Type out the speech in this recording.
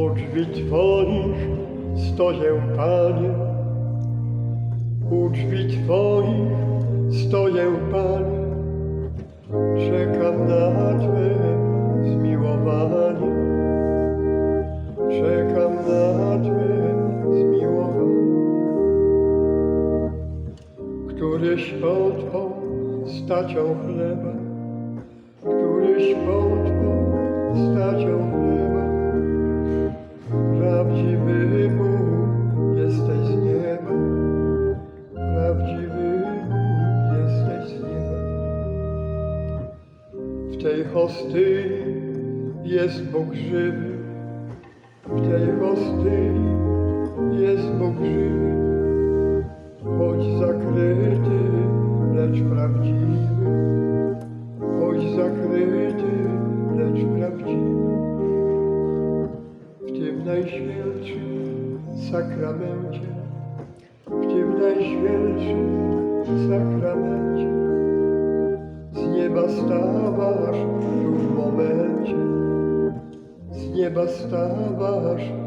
U drzwi Twoich stoję, Panie. U drzwi Twoich stoję, Panie. Czekam na Twe zmiłowanie. Czekam na Twe zmiłowanie. Któryś Twą stacią chleba, któryś Twą stacią W tej hostyi jest Bóg żywy, w tej hostyi jest Bóg żywy, choć zakryty, lecz prawdziwy, choć zakryty, lecz prawdziwy. W tym najświętszym sakramencie, w tym najświętszym sakramencie, nieba stawasz tu w momencie, z nieba stawasz.